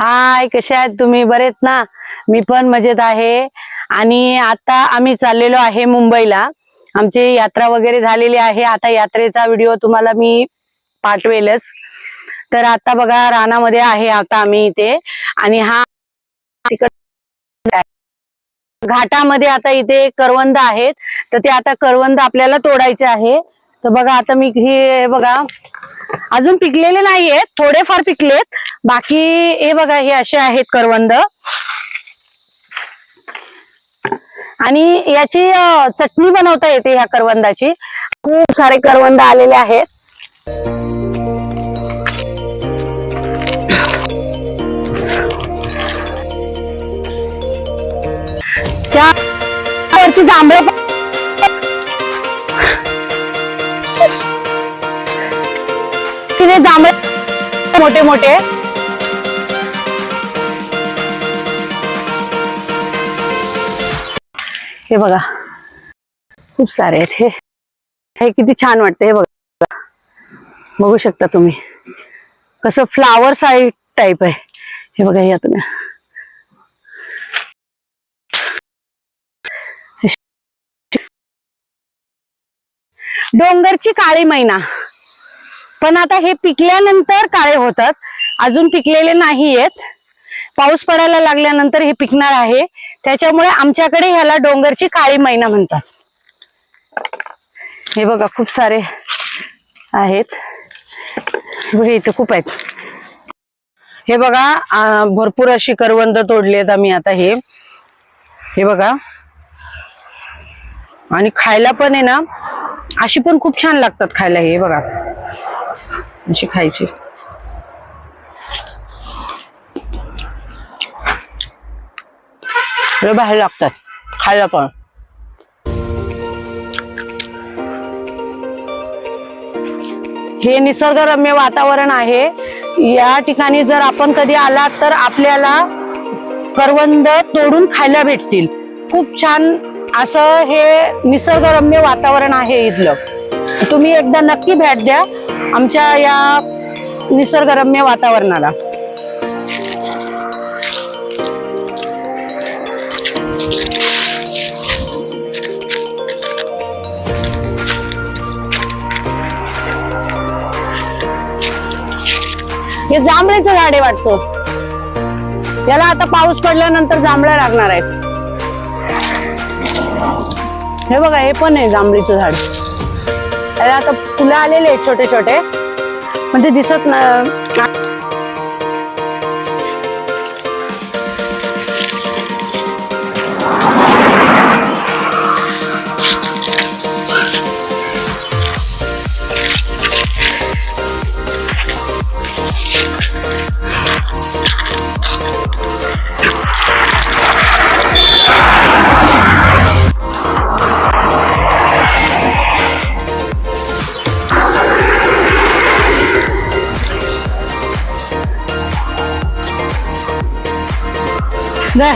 हाय कसे आहेत तुम्ही? बरेत ना? मी पण मजेत आहे. आणि आता आम्ही चाललेलो आहे मुंबईला. आमची यात्रा वगैरे झालेली आहे. आता यात्रेचा व्हिडिओ तुम्हाला मी पाठवेलच. तर आता बघा रानामध्ये आहे आता आम्ही इथे. आणि हा तिकड घाटामध्ये आता इथे करवंद आहेत. तर ते आता करवंद आपल्याला तोडायचे आहे. तर बघा आता मी हे बघा अजून पिकलेले नाहीयेत. थोडेफार पिकलेत. बाकी हे बघा हे असे आहेत करवंद. आणि याची चटणी बनवता येते ह्या करवंदाची. खूप सारे करवंद आलेले आहेत. त्या जांभळ जांभळं जांभळ तिथे जांभळे मोठे मोठे हे बघा. खूप सारे आहेत हे. हे किती छान वाटतं हे बघा. बघू शकता तुम्ही. कसं फ्लावर साईड टाईप आहे. हे बघा या तुम्ही. डोंगरची काळी मैना. पण आता हे पिकल्यानंतर काळे होतात. अजून पिकलेले नाहीयेत. पाऊस पडायला लागल्यानंतर हे पिकणार आहे. त्याच्यामुळे आमच्याकडे ह्याला डोंगरची काळी मैना म्हणतात. हे बघा खूप सारे आहेत. बघा इथे खूप आहेत. हे बघा भरपूर अशी करवंद तोडलेत आम्ही आता हे. हे बघा. आणि खायला पण आहे ना अशी पण खूप छान लागतात खायला हे बघा. अशी खायची. लय बाहेर लागतात खायला पण. हे निसर्गरम्य वातावरण आहे. या ठिकाणी जर आपण कधी आलात तर आपल्याला करवंद तोडून खायला भेटतील. खूप छान असं हे निसर्गरम्य वातावरण आहे इथलं. तुम्ही एकदा नक्की भेट द्या आमच्या या निसर्गरम्य वातावरणाला. हे जांभळीचं झाड आहे वाटतं. याला आता पाऊस पडल्यानंतर जांभळ्या लागणार आहेत. हे बघा हे पण आहे जांभळीचं झाड. त्याला आता फुलं आलेले आहेत छोटे छोटे पण ते दिसत ना 来